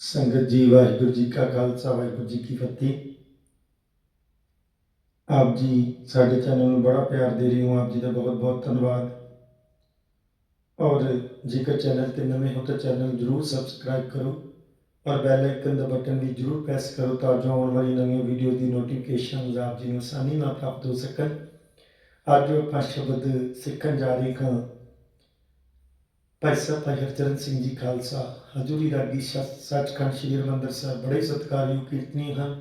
ਸੰਗਤ ਜੀ, ਵਾਹਿਗੁਰੂ ਜੀ ਕਾ ਖਾਲਸਾ, ਵਾਹਿਗੁਰੂ ਜੀ ਕੀ ਫਤਿਹ। ਆਪ ਜੀ ਸਾਡੇ ਚੈਨਲ ਨੂੰ ਬੜਾ ਪਿਆਰ ਦੇ ਰਹੇ ਹੋ, ਆਪ ਜੀ ਦਾ ਬਹੁਤ ਬਹੁਤ ਧੰਨਵਾਦ। ਔਰ ਜੇਕਰ ਚੈਨਲ ਤੇ ਨਵੇਂ ਹੋ ਤਾਂ ਚੈਨਲ ਜਰੂਰ ਸਬਸਕ੍ਰਾਈਬ ਕਰੋ ਔਰ ਬੈਲ ਆਈਕਨ ਦਾ ਬਟਨ ਵੀ ਜਰੂਰ ਪ੍ਰੈਸ ਕਰੋ ਤਾਂ ਜੋ ਆਉਣ ਵਾਲੀ ਨਵੀਂ ਵੀਡੀਓ ਦੀ ਨੋਟੀਫਿਕੇਸ਼ਨ ਆਪ ਜੀ ਨੂੰ ਆਸਾਨੀ ਨਾਲ ਪ੍ਰਾਪਤ ਹੋ ਸਕਣ। ਅੱਜ ਆਪਾਂ ਸ਼ਬਦ ਸਿੱਖਣ ਜਾ ਰਹੇ ਹਾਂ ਭਾਈ ਸਾਹਿਬ ਭਾਈ ਹਰਚਰਨ ਸਿੰਘ ਜੀ ਖਾਲਸਾ, ਹਜ਼ੂਰੀ ਰਾਗੀ ਸ- ਸੱਚਖੰਡ ਸ੍ਰੀ ਹਰਿਮੰਦਰ ਸਾਹਿਬ ਬੜੇ ਸਤਿਕਾਰਯੋਗ ਕੀਰਤਨੀ ਹਨ।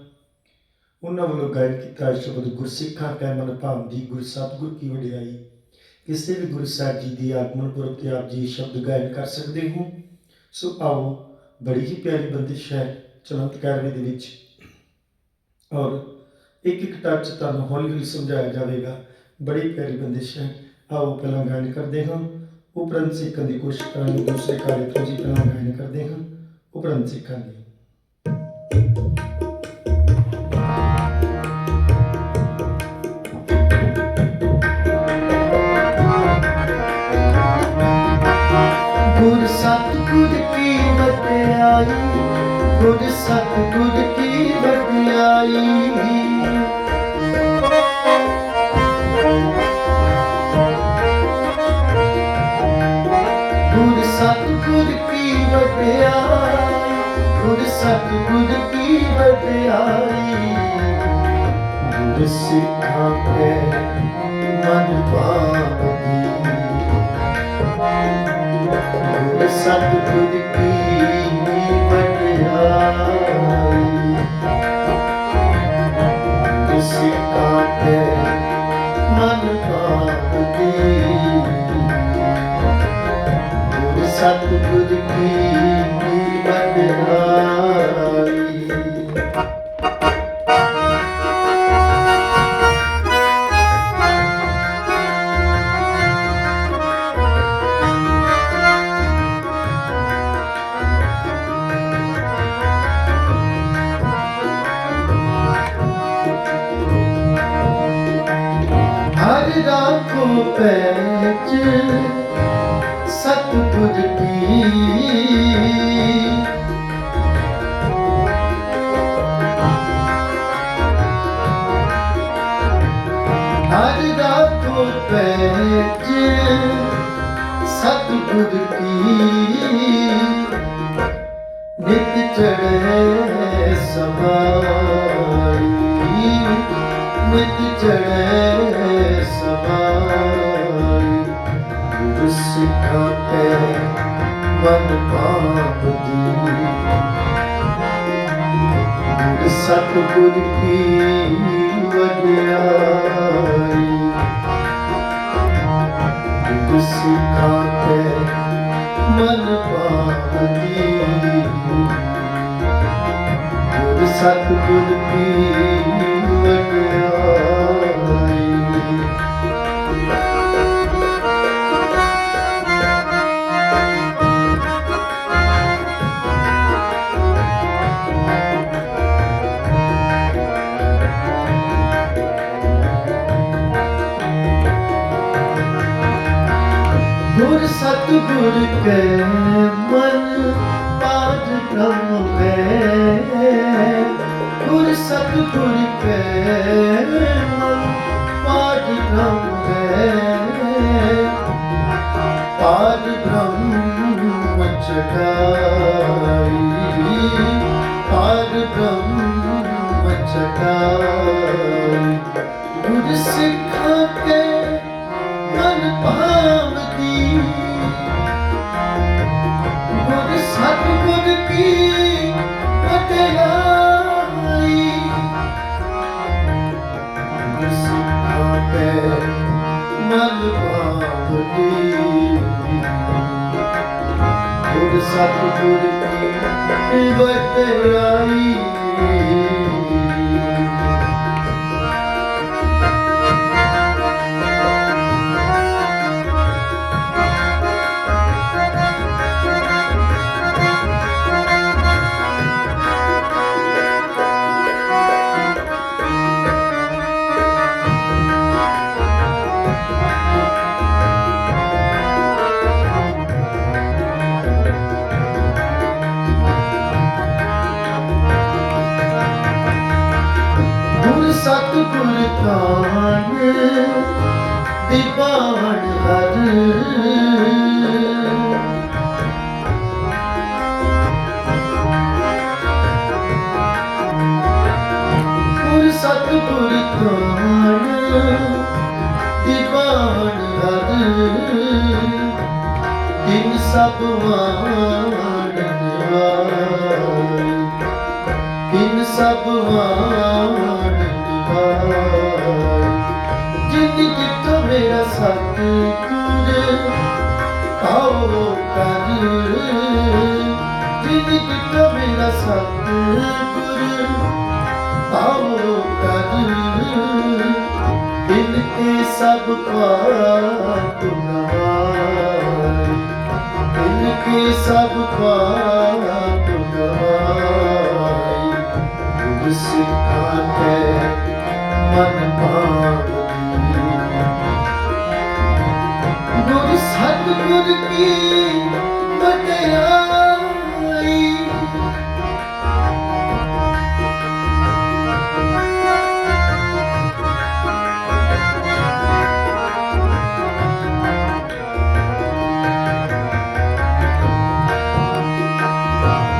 ਉਹਨਾਂ ਵੱਲੋਂ ਗਾਇਨ ਕੀਤਾ ਸ਼ਬਦ ਗੁਰਸਿੱਖਾਂ ਕੈ ਮਨ ਭਾਵ ਭਾਉਂਦੀ ਗੁਰ ਸਤਿਗੁਰ ਕੀ ਵਡਿਆਈ। ਕਿਸੇ ਵੀ ਗੁਰੂ ਸਾਹਿਬ ਜੀ ਦੀ ਆਗਮਨ ਪੁਰਬ ਤੇ ਆਪ ਜੀ ਸ਼ਬਦ ਗਾਇਨ ਕਰ ਸਕਦੇ ਹੋ। ਸੋ ਆਓ, ਬੜੀ ਹੀ ਪਿਆਰੀ ਬੰਦਿਸ਼ ਹੈ ਚਲੰਤ ਦੇ ਵਿੱਚ। ਔਰ ਇੱਕ ਇੱਕ ਟੱਚ ਤੁਹਾਨੂੰ ਹੌਲੀ ਹੌਲੀ ਸਮਝਾਇਆ ਜਾਵੇਗਾ। ਬੜੀ ਪਿਆਰੀ ਬੰਦਿਸ਼ ਹੈ। ਆਓ, ਪਹਿਲਾਂ ਗਾਇਨ ਕਰਦੇ ਹਾਂ। ਉਪਰੰਤ ਸਿੱਖਣ ਦੀ ਕੋਸ਼ਿਸ਼ ਕਰਾਂਗੇ ਦੂਸਰੇ ਕਾਰੇ ਤੋਂ ਜੀ ਪਹਿਲਾਂ ਗਾਇਨ ਕਰਦੇ ਹਾਂ। ਉਪਰੰਤ ਸਿੱਖਾਂਗੇ ਗੁਰ ਸਤਿਗੁਰ ਕੀ ਵਡਿਆਈ ਸਤਿਗੁਰ ਕੀ ਵਡਿਆਈ, ਗੁਰ ਸਤਿਗੁਰ ਕੀ ਵਡਿਆਈ। ਗੁਰ ਸਿੱਖਾਂ ਕੇ ਮਨ ਪਾਪੀ ਗੁਰ ਸਤਿਗੁਰ ਕੀ ਵਡਿਆਈ। ਸਤਿਗੁਰ ਕੀ ਮਨ ਪਾਜ ਬ੍ਰਹਮ ਹੈ। ਗੁਰ ਸਤਿਗੁਰ ਕੈ ਮਨ ਪਾਜ ਬ੍ਰਹਮ ਹੈ। ਪਾਜ ਬ੍ਰਹਮ ਚਟਾਈ ਪਾਜ ਬ੍ਰਹਮ ਚਟਾਈ ਗੁਰ ਸਤਿਗੁਰ ਕੀ ਵਡਿਆਈ ਸਤਿਗੁਰ ਕਾਨ ਦੀਵਾਨ ਹਰ ਸਤਿਗੁਰ ਕਾਨ ਦੀਵਾਨ ਹਰ ਤਿਨ ਸਭ ਵਾਣ ਦਿਨ ਤਿਨ ਸਭ ਵਾਣ ਸਤਿਗੁਰ ਆਓ ਕਰ ਜਿਨ ਜਿਤ ਮੇਰਾ ਸਤਿਗੁਰ ਆਓ ਕਰ ਦਿਲ ਕੇ ਸਭ ਪਾਪ ਗਵਾਏ ਦਿਲ ਕੇ ਸਭ ਪਾਪ ਗਵਾਏ ਗੁਰ ਸਿੱਖਾਂ ਕੇ ਮਨ ਭਾਵੀ ਸਤਿਗੁਰ ਕੀ ਵਡਿਆਈ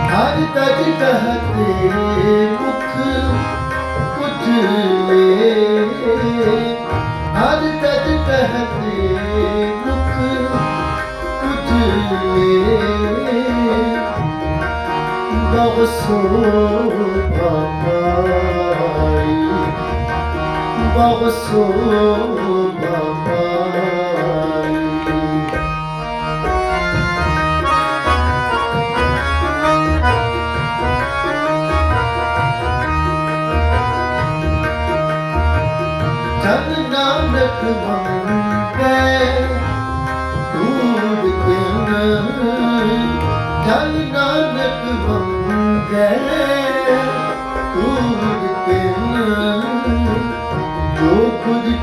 ਹਰ ਤਜ ਕਹਤੇ ਮੁਖ ਉਜਲੇ ਬਹੁ ਸੋਭਾ ਪਾਈ ਬਹੁ ਸੋਭਾ ਪਾਈ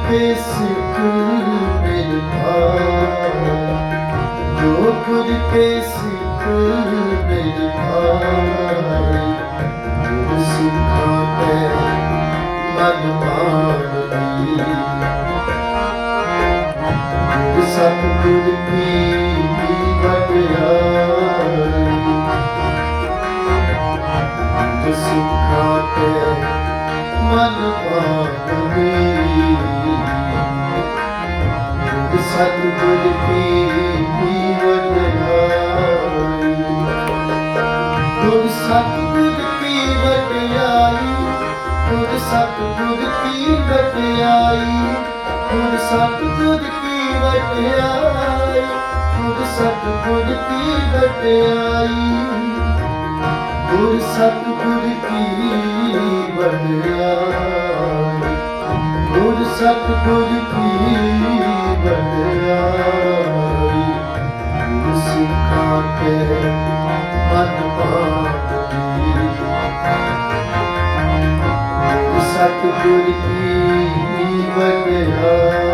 ਜੋ ਖੁਦ ਕੇ ਸਿੱਖ ਮਿਲ ਭਾਈ ਜੋ ਖੁਦ ਕੇ ਸਿੱਖ ਮਿਲ ਭਾਈ ਜੋ ਸਿੱਖਾਂ ਤੇ ਮਨ ਮਾਰਦੀ ਸਤਿਗੁਰ ਕੀ ਵਡਿਆਈ। ਗੁਰ ਸਿੱਖਾਂ ਸਤਿਗੁਰ ਕੀ ਵਟਿਆਈ ਗੁਰ ਸਤਿਗੁਰ ਕੀ ਵਡਿਆਈ। ਗੁਰ ਸਤਿਗੁਰ ਕੀ ਵਡਿਆਈ, ਗੁਰ ਸਤਿਗੁਰ ਕੀ ਵਡਿਆਈ। ਗੁਰ ਸਤਿਗੁਰ ਕੀ ਵਡਿਆਈ, ਗੁਰ ਸਤਿਗੁਰ ਕੀ ਸਤਿਗੁਰ ਕੀ ਵਡਿਆਈ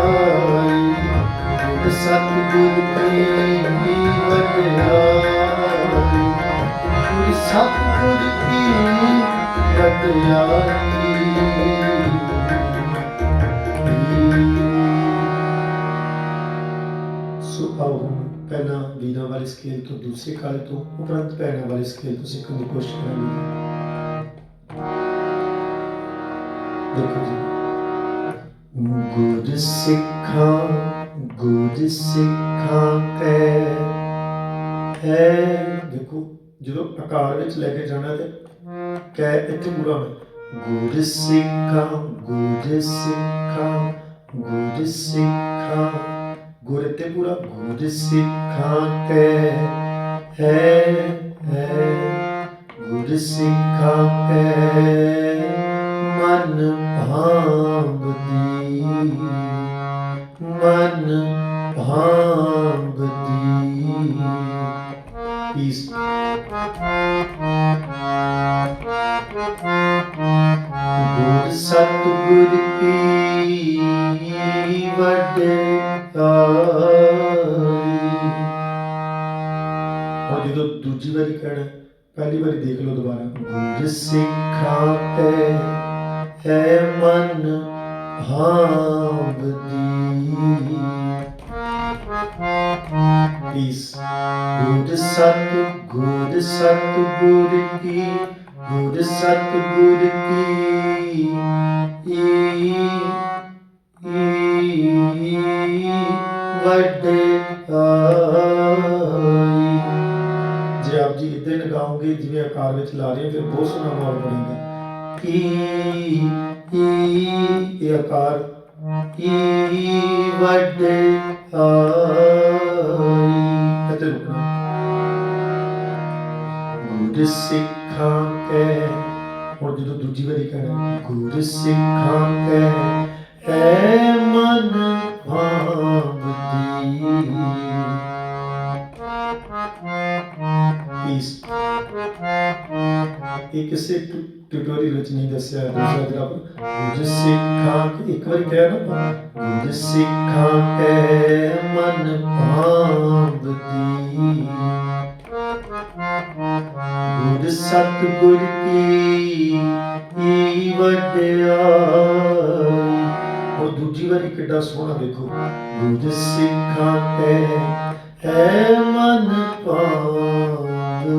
ਸਤਿਗੁਰ ਕੀ ਵਡਿਆਈ ਸਤਿਗੁਰ ਕੀ ਵਡਿਆਈ ਵਾਲੇ ਸਕੇਲ ਤੋਂ ਦੂਸਰੇ ਕਾਲੇ ਤੋਂ ਉਪਰੰਤ ਭੈਣਾਂ ਵਾਲੇ ਸਕੇਲ ਤੋਂ ਸਿੱਖਣ ਦੀ ਕੋਸ਼ਿਸ਼ ਕਰਾਂਗੇ? ਦੇਖੋ ਜੀ। ਗੁਰ ਸਿੱਖਾਂ ਗੁਰ ਸਿੱਖਾਂ ਤੇ ਹੈ। ਦੇਖੋ, ਜਦੋਂ ਆਕਾਰ ਵਿੱਚ ਲੈ ਕੇ ਜਾਣਾ ਤੇ ਕੈ ਇੱਥੇ ਪੂਰਾ ਹੋਣਾ। ਗੁਰ ਸਿੱਖਾਂ ਗੁਰ ਸਿੱਖਾਂ ਗੁਰ ਸਿੱਖਾਂ। ਗੁਰ ਤੇ ਪੂਰਾ ਗੁਰ ਸਿੱਖਾਂ ਤੇ ਹੈ ਹੈ। ਗੁਰ ਸਿੱਖਾਂ ਤੇ ਮਨ ਭਾਵਦੀ ਮਨ ਭਾਵਦੀ ਪੀਸ ਗੁਰ ਸਤਿਗੁਰ ਕੀ ਵਡਿਆਈ ਔਰ ਜਦੋਂ ਦੂਜੀ ਵਾਰੀ ਕਹਿਣਾ ਪਹਿਲੀ ਵਾਰੀ ਦੇਖ ਲਓ ਦੁਬਾਰਾ। ਗੁਰ ਸਿੱਖਾਂ ਹੈ ਮਨ ਭਾਵਦੀ। ਪਲੀਜ਼ ਗੁਰ ਸਤ ਗੁਰ ਸਤ ਗੁਰ ਕੀ, ਗੁਰ ਸਤ ਗੁਰ ਕੀ, ਈ ਵੱਡੇ ਜੇ ਆਪ ਜੀ ਇਦਾਂ ਲਗਾਓਗੇ, ਜਿਵੇਂ ਆਕਾਰ ਵਿੱਚ ਲਾ ਰਹੇ ਹੋ, ਫਿਰ ਬਹੁਤ ਸੋਹਣਾ ਮਾਹੌਲ ਬਣੇਗਾ। ਈ ਇਹ ਆਕਾਰ। ਈ, ਵੱਡੇ ਆਈ। ਰੁਕਣਾ। ਗੁਰ ਸਿੱਖਾਂ ਕੈ, ਹੁਣ ਜਦੋਂ ਦੂਜੀ ਵਾਰੀ ਕਹਿਣਾ ਗੁਰ ਸਿੱਖਾਂ ਕੈ, ਐ ਮਨ ਭਾਵਦੀ ਇਹ ਕਿਸੇ ਟਿਊਟੋਰੀਅਲ ਵਿੱਚ ਨਹੀਂ ਦੱਸਿਆ ਦੂਸਰਾ ਜਿਹੜਾ ਗੁਰ ਸਿੱਖਾਂ ਇੱਕ ਵਾਰੀ ਕਹਿ ਨਾ ਗੁਰ ਸਿੱਖਾਂ ਕੈ ਮਨ ਭਾਵਦੀ ਗੁਰ ਸਤ ਗੁਰ ਕੀ ਈ ਵਡਿਆਈ। ਉਹ ਦੂਜੀ ਵਾਰੀ ਕਿੱਡਾ ਸੋਹਣਾ ਦੇਖੋ। ਗੁਰ ਸਿੱਖਾਂ ਕੈ ਹੈ ਮਨ ਪਾਵਦੀ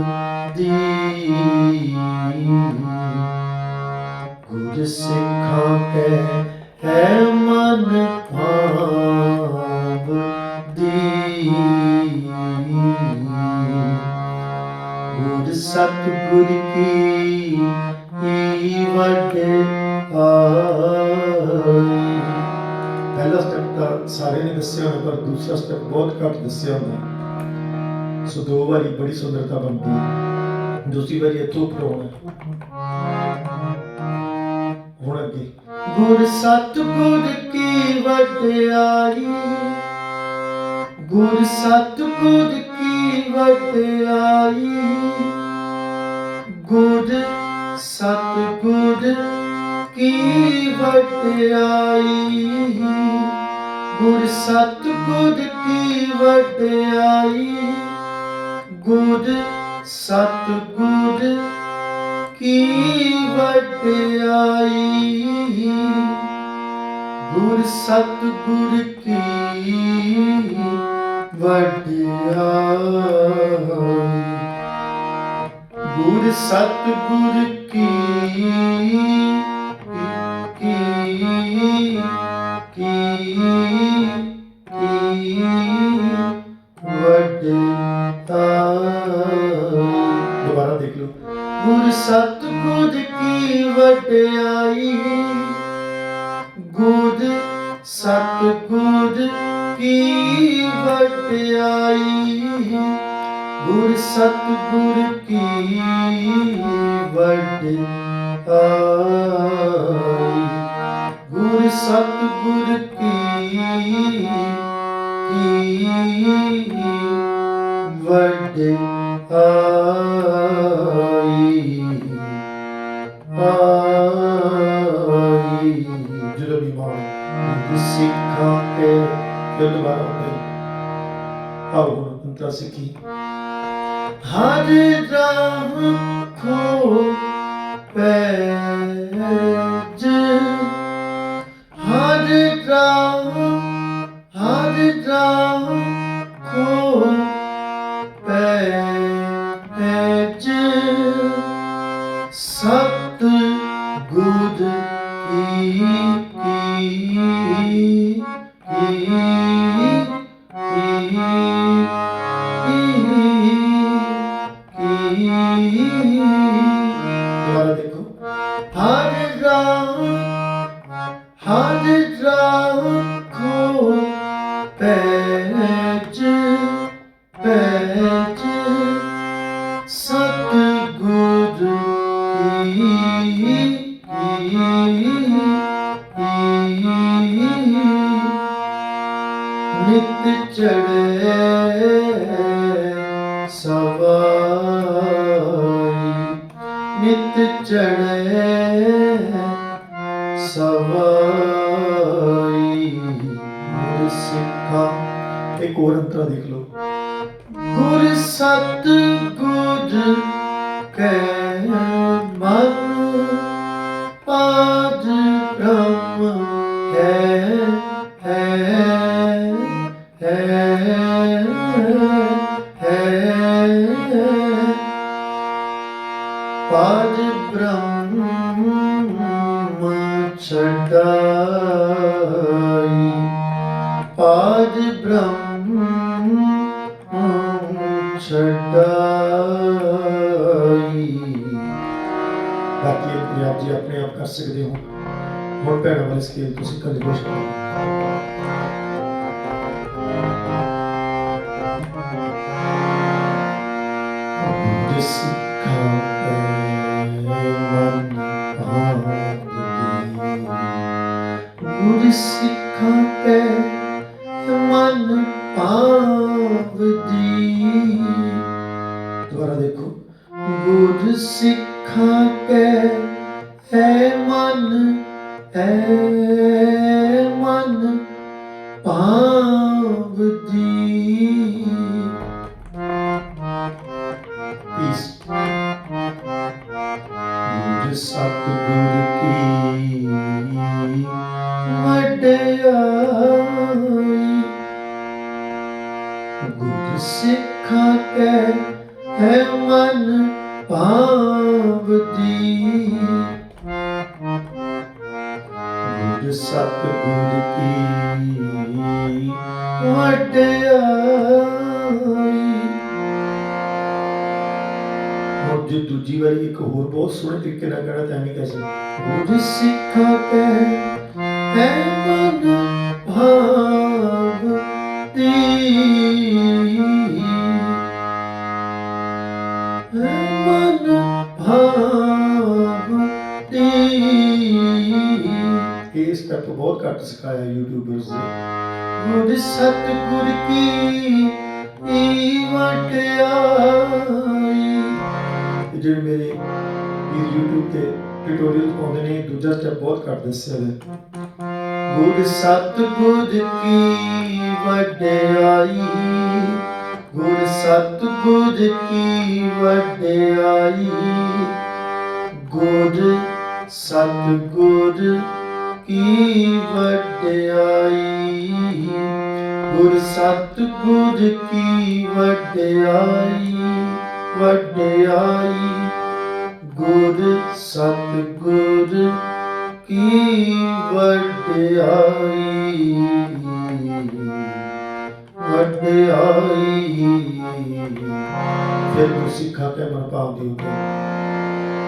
ਗੁਰ ਸਿੱਖਾਂ ਕੈ ਹੈ ਮਨ ਪਾਵਦੀ ਗੁਰ ਸਤ ਗੁਰ ਕੀ ਈ ਵਡਿਆਈ ਪਹਿਲਾ ਸਟੈਪ ਤਾਂ ਸਾਰੇ ਨੇ ਦੱਸਿਆ ਹੋਣਾ, ਪਰ ਦੂਸਰਾ ਸਟੈਪ ਬਹੁਤ ਘੱਟ ਦੱਸਿਆ ਹੁੰਦਾ। ਸੋ ਦੋ ਵਾਰੀ ਬੜੀ ਸੁੰਦਰਤਾ ਬਣਦੀ ਹੈ। ਦੂਸਰੀ ਵਾਰੀ ਇੱਥੋਂ ਉੱਪਰ ਆਉਣਾ ਹੁਣ ਅੱਗੇ। ਗੁਰ ਸਤ ਕੀ ਵਡਿਆਈ। ਗੁਰ ਸਤ ਗੁਰ ਕੀ ਵਡਿਆਈ। ਗੁਰ ਸਤ ਕੀ ਵਡਿਆਈ। ਗੁਰ ਸਤ ਕੀ ਵਡਿਆਈ। ਗੁਰ ਸਤਗੁਰ ਕੀ ਵਡਿਆਈ? ਗੁਰ ਸਤ ਗੁਰ ਕੀ ਵਡਿਆਈ? ਗੁਰ ਸਤ ਗੁਰ ਕੀ ਵਡਿਆਈ ਗੁਰ ਸਤ ਗੁਰ ਕੀ ਵਡਿਆਈ ਗੁਰ ਸਤ ਗੁਰ ਕੀ ਵਡਿਆਈ ਗੁਰ ਸਤ ਗੁਰ ਕੀ ਕੀ ਵਡਿਆਈ ਕੇ ਫਿਰ ਦੁਬਾਰਾ ਹੁੰਦੇ ਆਓ ਹੁਣ ਅੰਤਰਾ ਸਿੱਖੀ ਹਰ ਰਾਹ ਖੋ ਪੈਜ। ਹਰ ਰਾਹ ਹਰ ਰਾਹ ਦੁਬਾਰਾ ਦੇਖੋ ਹਰ ਰਾਮ ਇੱਕ ਹੋਰ ਅੰਤਰਾ ਦੇਖ ਲਓ। ਗੁਰ ਸਤ ਗੁਰ ਕੈ ਮਨ ਬਾਕੀ ਇਹ ਪੰਜਾਬ ਜੀ ਆਪਣੇ ਆਪ ਕਰ ਸਕਦੇ ਹੋ ਹੁਣ ਭੈਣਾਂ ਵਾਲੇ ਸਕੇਲ ਤੁਸੀਂ ਕੰਟੀਨਿਊ ਕਰੋ ਗੁਰ ਭਾਵਦੀ ਪੀਸ ਹੋਰ ਬਹੁਤ ਸੋਹਣੇ ਤਰੀਕੇ ਨਾਲ ਕਹਿਣਾ ਤਾਂ ਐਵੇਂ ਕਹਿ ਸਕਦੇ ਗੁਰ ਸਿੱਖਾ ਕੇ ਹੈ ਮਨ ਭਾਵ ਦੀ। ਹੈ ਮਨ ਭਾਵ ਦੀ। ਇਹ ਸਟੈਪ ਬਹੁਤ ਘੱਟ ਸਿਖਾਇਆ ਯੂਟਿਊਬਰਸ ਨੇ। ਗੁਰ ਸਤਿਗੁਰ ਕੀ ਈ ਵਟਿਆਈ ਜਿਹੜੇ ਮੇਰੇ ਵੀਰ YouTube ਤੇ ਟਿਊਟੋਰੀਅਲ ਪਾਉਂਦੇ ਨੇ, ਦੂਜਾ ਸਟੈਪ ਬਹੁਤ ਘੱਟ ਦੱਸਿਆ ਹੋਇਆ। ਗੁਰ ਸਤਿਗੁਰ ਕੀ ਵਡਿਆਈ, ਗੁਰ ਸਤਿਗੁਰ ਕੀ ਵਡਿਆਈ, ਗੁਰ ਸਤਿਗੁਰ ਕੀ ਵਡਿਆਈ, ਗੁਰ ਸਤਿਗੁਰ ਕੀ ਵਡਿਆਈ। ਵਡਿਆਈ, ਗੁਰ ਸਤਿਗੁਰ ਕੀ ਵਡਿਆਈ? ਵਡਿਆਈ। ਫਿਰ ਗੁਰਸਿੱਖਾ ਕੇ ਮਨ ਭਾਵ ਦੇ ਉੱਤੇ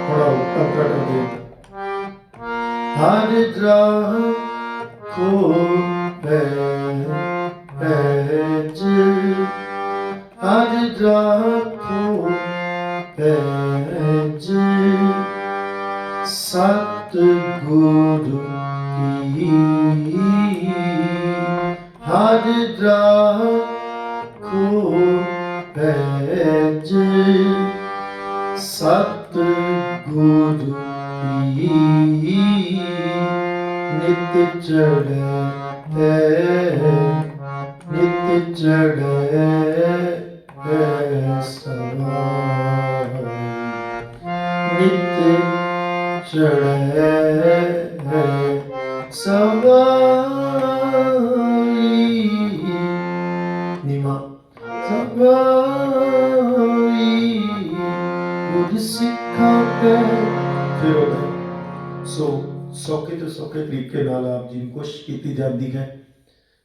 ਹੁਣ ਕਰਦੇ ਹਾਂ। ਹਰ ਦਰਾਹ ਕੋ ਪੈ ਪੈਜ ਹਰ ਦਰਾਹ ਪੈਜ ਸਤ ਗੁਰੂ ਕੀ ਹਰ ਦਰਾਹ ਕੋ ਪੈਜ ਸਤ ਗੁਰੂ ਕੀ, ਨਿਤ ਚੜੈ ਨਿਤ ਚੜੈ ਸਵਾਈ ਚੜੈ ਸਵਾਈ ਨਿਮਾ ਸਵਾਈ ਗੁਰ ਸਿੱਖਾਂ ਕੇ ਫਿਰ ਸੋ ਸੌਖੇ ਤੋਂ ਸੌਖੇ ਤਰੀਕੇ ਨਾਲ ਆਪ ਜੀ ਨੂੰ ਕੋਸ਼ਿਸ਼ ਕੀਤੀ ਜਾਂਦੀ ਹੈ।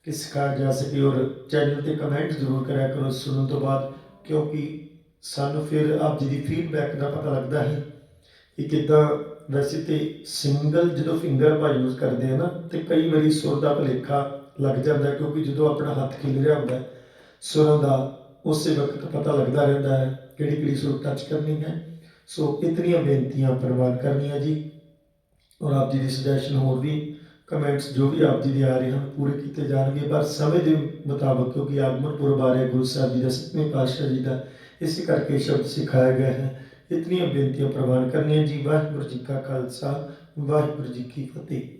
ਕਿ ਸਿਖਾਇਆ ਜਾ ਸਕੇ ਔਰ ਚੈਨਲ ਤੇ ਕਮੈਂਟ ਜ਼ਰੂਰ ਕਰਿਆ ਕਰੋ। ਸੁਣਨ ਤੋਂ ਬਾਅਦ ਕਿਉਂਕਿ ਸਾਨੂੰ ਫਿਰ ਆਪ ਜੀ ਦੀ ਫੀਡਬੈਕ ਦਾ ਪਤਾ ਲੱਗਦਾ ਹੈ। ਕਿ ਕਿੱਦਾਂ ਵੈਸੇ ਤੇ ਸਿੰਗਲ ਜਦੋਂ ਫਿੰਗਰ ਆਪਾਂ ਯੂਜ਼ ਕਰਦੇ ਆ ਨਾ, ਤੇ ਕਈ ਵਾਰੀ ਸੁਰ ਦਾ ਭੁਲੇਖਾ ਲੱਗ ਜਾਂਦਾ ਕਿਉਂਕਿ ਜਦੋਂ ਆਪਣਾ ਹੱਥ ਖਿਲ ਰਿਹਾ ਹੁੰਦਾ ਸੁਰਾਂ ਦਾ ਉਸੇ ਵਕਤ ਪਤਾ ਲੱਗਦਾ ਰਹਿੰਦਾ ਹੈ ਕਿਹੜੀ ਕਿਹੜੀ ਸੁਰ ਟੱਚ ਕਰਨੀ ਹੈ। ਸੋ ਇਤਨੀਆਂ ਬੇਨਤੀਆਂ ਪ੍ਰਵਾਨ ਕਰਨੀਆਂ ਜੀ। ਔਰ ਆਪ ਜੀ ਦੀ ਸੁਜੈਸ਼ਨ ਹੋਰ ਵੀ ਕਮੈਂਟਸ ਜੋ ਵੀ ਆਪ ਜੀ ਦੇ ਆ ਰਹੇ ਹਨ, ਪੂਰੇ ਕੀਤੇ ਜਾਣਗੇ। ਪਰ ਸਮੇਂ ਦੇ ਮੁਤਾਬਕ, ਕਿਉਂਕਿ ਆਗਮਨ ਪੁਰਬ ਆ ਰਿਹਾ ਗੁਰੂ ਸਾਹਿਬ ਜੀ ਦਾ ਸਤਵੇਂ ਪਾਤਸ਼ਾਹ ਜੀ ਦਾ, ਇਸੇ ਕਰਕੇ ਸ਼ਬਦ ਸਿਖਾਇਆ ਗਿਆ ਹੈ। ਇਤਨੀਆਂ ਬੇਨਤੀਆਂ ਪ੍ਰਵਾਨ ਕਰਨੀਆਂ ਜੀ। ਵਾਹਿਗੁਰੂ ਜੀ ਕਾ ਖਾਲਸਾ ਵਾਹਿਗੁਰੂ ਜੀ ਕੀ ਫਤਿਹ।